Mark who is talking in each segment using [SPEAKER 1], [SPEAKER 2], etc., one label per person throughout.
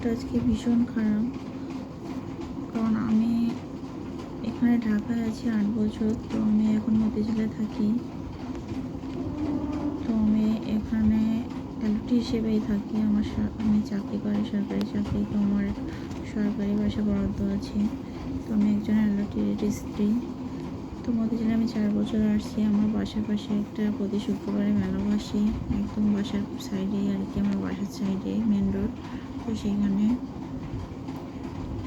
[SPEAKER 1] মনটা আজকে ভীষণ খারাপ। কারণ আমি এখানে ঢাকায় আছি আট বছর, তো আমি এখন মতিঝিলে থাকি। তো আমি এখানে এলটি হিসেবেই থাকি। আমার আমি চাকরি করি, সরকারি চাকরি, তো আমার সরকারি বাসা বরাদ্দ আছে। তো আমি একজন এলটি স্ত্রী। তো মতিঝিলে আমি চার বছর আসছি। আমার বাসার পাশে একটা প্রতি শুক্রবারে মেলা বসে। একদম বাসার সাইডেই আর কি, আমার বাসার সাইডে মেন রোড তো সেখানে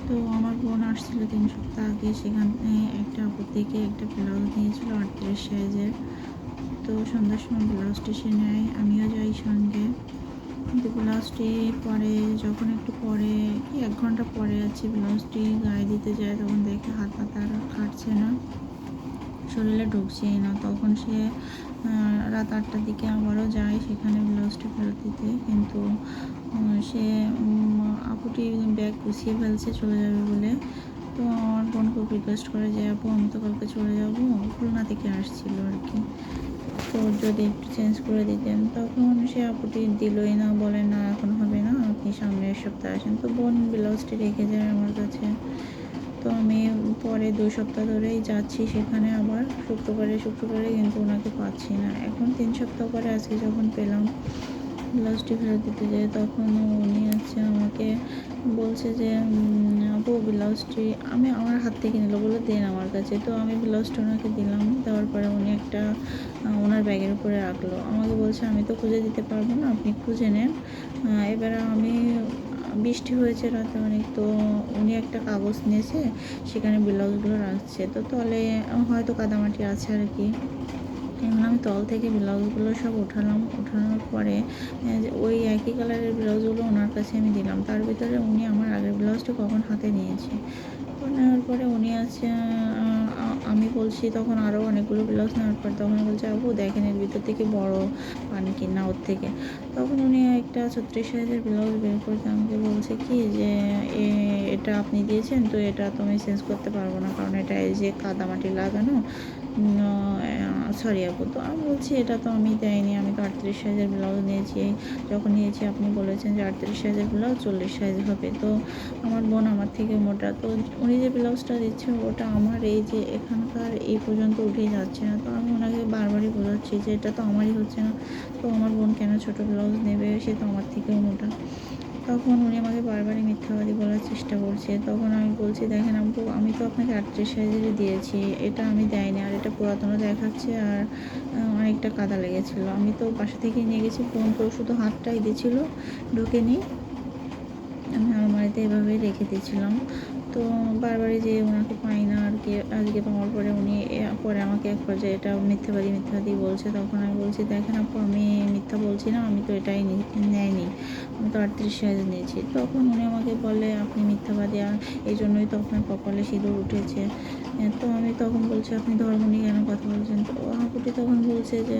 [SPEAKER 1] তো আমার বোন আসছিল তিন সপ্তাহ আগে। সেখানে একটা আপুর থেকে একটা ব্লাউজ নিয়েছিল আটত্রিশ সাইজের। তো সন্ধ্যার সময় ব্লাউজটি সে নেয়। আমিও যাই সঙ্গে। কিন্তু ব্লাউজটি পরে, যখন একটু পরে এক ঘণ্টা পরে আছি ব্লাউজটি গায়ে দিতে যায়, তখন দেখে হাত পাতা আর কাটছে না। শরীরে ঢুকছেই না। তখন সে রাত আটটার দিকে আবারও যায় সেখানে ব্লাউজটি ফেরত দিতে। কিন্তু সে আপুটি ব্যাগ গুছিয়ে ফেলছে চলে যাবে বলে। তো আমার বোন খুব রিকোয়েস্ট করে যে, আপু, আমি তো কালকে চলে যাব। খুলনা থেকে আসছিল আর কি। তো যদি একটু চেঞ্জ করে দিতেন। তখন সে আপুটি দিলই না, বলে, না, এখন হবে না। আপনি সামনের সপ্তাহে আসেন। তো বোন ব্লাউজটি রেখে যায় আমার কাছে। তো আমি পরে দুই সপ্তাহ ধরেই যাচ্ছি, সেখানে আবার শুক্রবারে শুক্রবারে কিন্তু ওনাকে পাচ্ছি না। এখন তিন সপ্তাহ পরে আজকে যখন পেলাম ব্লাউজটি ফেরত দিতে যাই, তখন উনি হচ্ছে আমাকে বলছে যে আপু ব্লাউজটি আমি আমার হাত থেকে নিল বলে দেন আমার কাছে। তো আমি ব্লাউজটা ওনাকে দিলাম, দেওয়ার পরে উনি একটা ওনার ব্যাগের উপরে রাখল। আমাকে বলছে, আমি তো খুঁজে দিতে পারব না, আপনি খুঁজে নেন। এবারে আমি বৃষ্টি হয়েছে রাতে অনেক, তো উনি একটা কাগজ নিয়েছে, সেখানে ব্লাউজগুলো রাখছে। তো তলে হয়তো কাদামাটি আছে আর কি। আমি তল থেকে ব্লাউজগুলো সব উঠালাম উঠানোর পরে ওই একই কালারের ব্লাউজগুলো ওনার কাছে আমি দিলাম। তার ভিতরে উনি আমার আগের ব্লাউজটা কখন হাতে নিয়েছে? নেওয়ার পরে উনি আছে আমি বলছি তখন আরও অনেকগুলো ব্লাউজ নেওয়ার পর তখন বলছে আপু দেখেন এর ভিতর থেকে বড় পান কি না ওর থেকে। তখন উনি একটা ছত্রিশ সাইজের ব্লাউজ বের করতে আমাকে বলছে কি যে এটা আপনি দিয়েছেন, তো এটা তো আমি চেঞ্জ করতে পারব না, কারণ এটা এই যে কাদামাটি লাগানো। সরি আপু, তো আমি বলছি এটা তো আমি দেয়নি আমি তো আটত্রিশ সাইজের ব্লাউজ নিয়েছি। যখন নিয়েছি আপনি বলেছেন যে আটত্রিশ সাইজের ব্লাউজ চল্লিশ সাইজ হবে। তো আমার বোন আমার থেকে মোটা, তো উনি যে ব্লাউজটা দিচ্ছে ওটা আমার এই যে এখানকার এই পর্যন্ত উঠে যাচ্ছে না। তো আমি ওনাকে বারবারই বোঝাচ্ছি যে এটা তো আমারই হচ্ছে না। তো আমার বোন কেন ছোট ব্লাউজ নেবে? সে তো আমার থেকেও মোটা। তখন উনি আমাকে বারবারই মিথ্যাবাদী বলার চেষ্টা করছে। তখন আমি বলছি, দেখেন আব্বু আমি তো আপনাকে আটত্রিশ সাইজেরই দিয়েছি। এটা আমি দেয়নি আর এটা পুরাতনও দেখাচ্ছে আর অনেকটা কাদা লেগেছিলো। আমি তো বাসা থেকে নিয়ে গেছি, ফোন করে শুধু হাতটাই দিয়েছিল ঢুকে নিই আমি আলমারিতে এভাবেই রেখে দিয়েছিলাম। তো বারবারই যে ওনাকে পাই না আর কি, আজকে পাওয়ার পরে উনি পরে আমাকে এক পর্যায়ে এটা মিথ্যাবাদী মিথ্যাবাদী বলছে। তখন আমি বলছি, দেখেন আপু, আমি মিথ্যা বলছি না, আমি তো এটাই নেয়নি। আমি তো আটত্রিশ সাইজ নিয়েছি। তখন উনি আমাকে বলে, আপনি মিথ্যাবাদী আর এই জন্যই তো আপনার কপালে সিঁদুর উঠেছে। তো আমি তখন বলছি, আপনি ধর্ম নিয়ে কেন কথা বলছেন? তো আপুটি তখন বলছে যে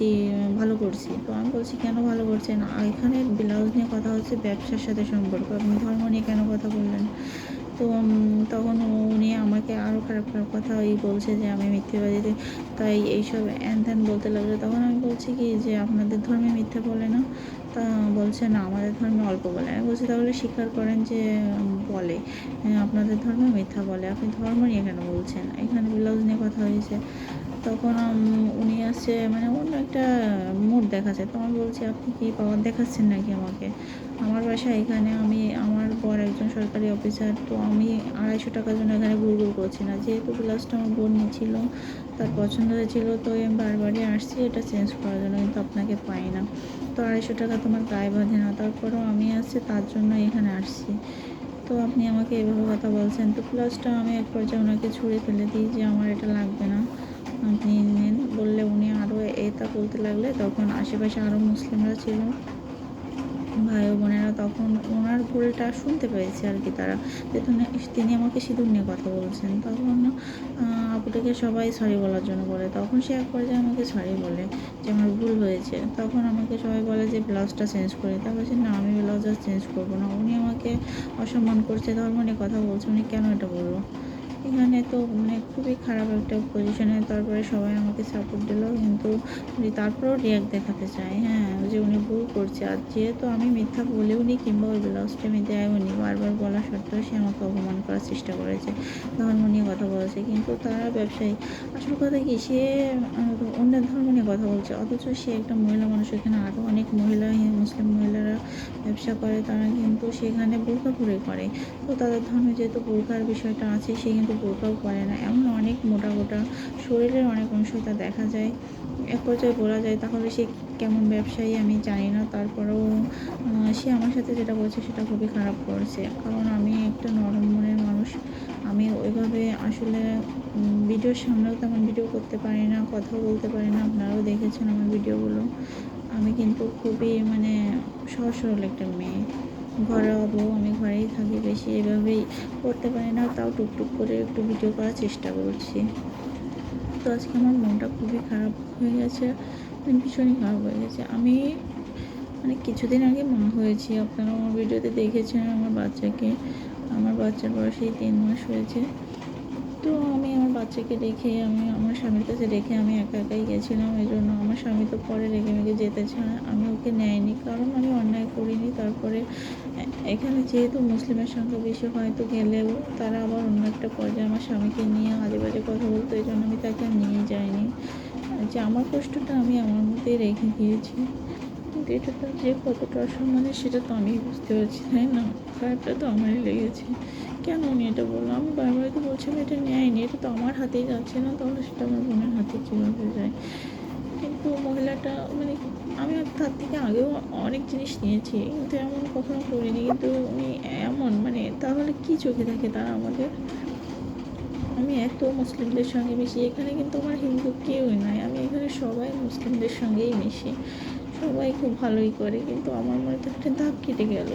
[SPEAKER 1] বলছি ভালো করছি। তো আমি বলছি কেন ভালো করছেন? এখানে ব্লাউজ নিয়ে কথা হচ্ছে ব্যবসার সাথে সম্পর্ক। আপনি ধর্ম নিয়ে কেন কথা বললেন? তো তখন উনি আমাকে আরও খারাপ খারাপ কথা ওই বলছে যে আমি মিথ্যেবাদী তাই এইসব অ্যান বলতে লাগল। তখন আমি বলছি কি যে আপনাদের ধর্মে মিথ্যে বলে না? তা বলছে না আমাদের ধর্মে অল্প বলে। আমি বলছি তাহলে স্বীকার করেন যে বলে। হ্যাঁ, আপনাদের ধর্মে মিথ্যা বলে। আপনি ধর্ম নিয়ে কেন বলছেন? এখানে ব্লাউজ নিয়ে কথা হয়েছে। তখন উনি আসছে মানে অন্য একটা মুড দেখাচ্ছে। তো আমি বলছি, আপনি কি পাওয়ার দেখাচ্ছেন নাকি আমাকে? আমার বাসা এখানে আমি, আমার বর একজন সরকারি অফিসার তো আমি আড়াইশো টাকার জন্য এখানে গুড়গুড় করছি না। যেহেতু ব্লাউজটা আমার বোন নিয়েছিল, তার পছন্দ হয়েছিল তো আমি বারবারই আসছি, এটা চেঞ্জ করার জন্য, কিন্তু আপনাকে পাই না। তো আড়াইশো টাকা তোমার গায়ে বাঁধে না, তারপরেও আমি আসছি তার জন্য এখানে আসছি। তো আপনি আমাকে এভাবে কথা বলছেন। তো ব্লাউজটা আমি এক পর্যায়ে ওনাকে ছুঁড়ে ফেলে দিই যে আমার এটা লাগবে না। নেন বললে উনি আরও এটা বলতে লাগলে তখন আশেপাশে আরও মুসলিমরা ছিল, ভাই ও বোনেরা তখন ওনার ভুলটা শুনতে পেয়েছে আর কি তারা। যে তিনি- আমাকে সিঁদুর নিয়ে কথা বলছেন, তখন আপুটাকে সবাই সরি বলার জন্য বলে। তখন সে এক পর্যায়ে আমাকে সরি বলে, যে আমার ভুল হয়েছে, তখন আমাকে সবাই বলে যে ব্লাউজটা চেঞ্জ করে তা বলছে না, আমি ব্লাউজটা চেঞ্জ করব না। উনি আমাকে অসম্মান করছে ধর্ম নিয়ে কথা বলছে, উনি কেন এটা বলল? এখানে তো মানে খুবই খারাপ একটা পজিশনে তারপরে সবাই আমাকে সাপোর্ট দিল, কিন্তু উনি তারপরেও রিয়াক্ট দেখাতে চায়। হ্যাঁ যে উনি ভুল করছে। আর যেহেতু আমি মিথ্যা বলেও নি কিংবা ওই ব্লাউজটা আমি দেয়ও নি, বারবার বলা সত্ত্বেও সে আমাকে অপমান করার চেষ্টা করেছে। ধর্ম নিয়ে কথা বলেছে। কিন্তু তারা ব্যবসায়ী, আসল কথা কি, সে অন্য ধর্ম নিয়ে কথা বলছে। অথচ সে একটা মহিলা মানুষ। এখানে আরও অনেক মহিলা, মুসলিম মহিলারা ব্যবসা করে। তারা কিন্তু সেখানে বোরকা পরে করে। তো তাদের ধর্মে যেহেতু বোরকার বিষয়টা আছে, সে কিন্তু বোরকাও করে না। এমন অনেক মোটা মোটা শরীরের অনেক অংশ তা দেখা যায়। এক পর্যায়ে বলা যায়, তাহলে সে কেমন ব্যবসায়ী আমি জানি না। তারপরেও সে আমার সাথে যেটা বলছে সেটা খুবই খারাপ করছে। কারণ আমি একটা নরম মনের মানুষ। আমি ওইভাবে আসলে ভিডিওর সামনেও তেমন ভিডিও করতে পারি না, কথাও বলতে পারি না। আপনারাও দেখেছেন আমার ভিডিওগুলো। আমি কিন্তু খুবই মানে সহজ সরল একটা মেয়ে। ঘরে বউ আমি ঘরেই থাকি, বেশি এভাবেই করতে পারি না, তাও টুকটুক করে একটু ভিডিও করার চেষ্টা করছি। তো আজকে আমার মনটা খুবই খারাপ হয়ে গেছে মানে ভীষণই খারাপ হয়ে গেছে। আমি মানে কিছুদিন আগে মা হয়েছি আপনারা আমার ভিডিওতে দেখেছেন, আমার বাচ্চাকে, আমার বাচ্চার বয়স এই তিন মাস হয়েছে। বাচ্চাকে রেখে আমি, আমার স্বামীর কাছে রেখে আমি একা একাই গেছিলাম। এই জন্য আমার স্বামী তো পরে রেখে মেখে যেতে চায়। আমি ওকে নেয়নি, কারণ আমি অন্যায় করিনি। তারপরে এখানে যেহেতু মুসলিমের সংখ্যা বেশি, হয়তো গেলেও তারা আবার অন্য একটা পর্যায়ে আমার স্বামীকে নিয়ে আজে বাজে কথা বলতো। এই জন্য আমি তাকে নিয়ে যাইনি। যে আমার কষ্টটা আমি আমার মধ্যেই রেখে গিয়েছি কিন্তু এটা তো যে কতটা অসম্মানের, সেটা তো আমি বুঝতে পারছি, তাই না? খারাপটা তো আমারই লেগেছে। কেন উনি এটা বলল? আমি বারবার তো বলছিলাম, এটা নেয়নি, এটা তো আমার হাতেই যাচ্ছে না, তাহলে সেটা আমার বোনের হাতে কীভাবে যায়? কিন্তু মহিলাটা মানে আমি তার থেকে আগেও অনেক জিনিস নিয়েছি, কিন্তু এমন কখনো করিনি, কিন্তু উনি এমন মানে তাহলে কি চোখে থাকে তারা আমাদের আমি এত মুসলিমদের সঙ্গে মিশি, এখানে কিন্তু আমার হিন্দু কেউই নাই, আমি এখানে সবাই মুসলিমদের সঙ্গেই মিশি, সবাই খুব ভালোই করে, কিন্তু আমার মনে তো একটা দাগ কেটে গেল।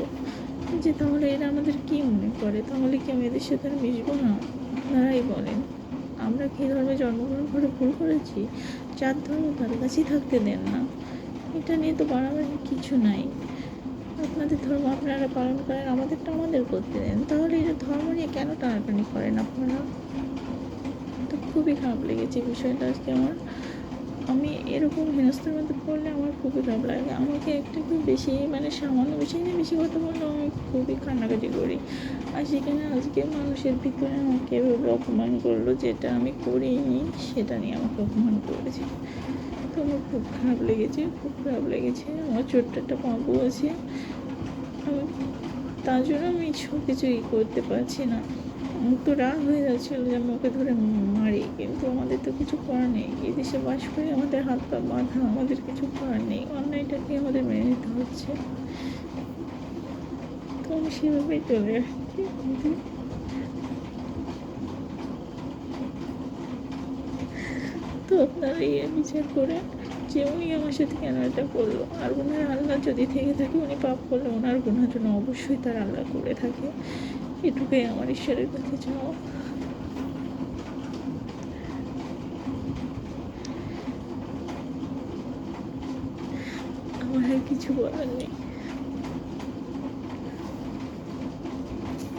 [SPEAKER 1] যে তাহলে এরা আমাদের কি মনে করে? তাহলে কি আমি এদের সাথে আর মিশবো না? আপনারাই বলেন। আমরা কী ধর্মে জন্মগ্রহণ করে ভুল করেছি? যার ধর্ম তার কাছেই থাকতে দেন না। এটা নিয়ে তো বাড়াবাড়ি কিছু নাই। আপনাদের ধর্ম আপনারা পালন করেন, আমাদেরটা আমাদের করতে দেন। তাহলে এটা ধর্ম নিয়ে কেন টানাটানি করেন আপনারা? তো খুবই খারাপ লেগেছে বিষয়টা আজকে আমার। আমি এরকম হেনস্থার মধ্যে পড়লে আমার খুবই খারাপ লাগে। আমাকে একটু একটু বেশি মানে সামান্য বিষয় নিয়ে বেশি কথা বললেও আমি খুবই কান্নাকাটি করি। আর সেখানে আজকে মানুষের ভিতরে আমাকে এভাবে অপমান করল, যেটা আমি করিনি, সেটা নিয়ে আমাকে অপমান করেছে। তো আমার খুব খারাপ লেগেছে, খুব খারাপ লেগেছে। আমার ছোট্ট একটা পাপু আছে। তার জন্য আমি সব কিছুই করতে পারছি না। তো রাগ হয়ে যাচ্ছিল যে আমি ওকে ধরে মারি, কিন্তু আমাদের তো কিছু করার নেই। এই দেশে বাস করে আমাদের হাত পা বাঁধা, আমাদের কিছু করার নেই। অন্যায়টাকে আমাদের মেনে নিতে হচ্ছে? তো আমি সেভাবেই চলে আসছি। তো আপনারা এই বিচার করে যে উনি আমার সাথে কেন এটা করল? আর ওনার আল্লাহ যদি থেকে থাকে, উনি পাপ করলে ওনার গুণার জন্য অবশ্যই তার আল্লাহ করে থাকে। এটুকুই আমার ঈশ্বরের কাছে চাওয়া আমার আর কিছু বলার নেই।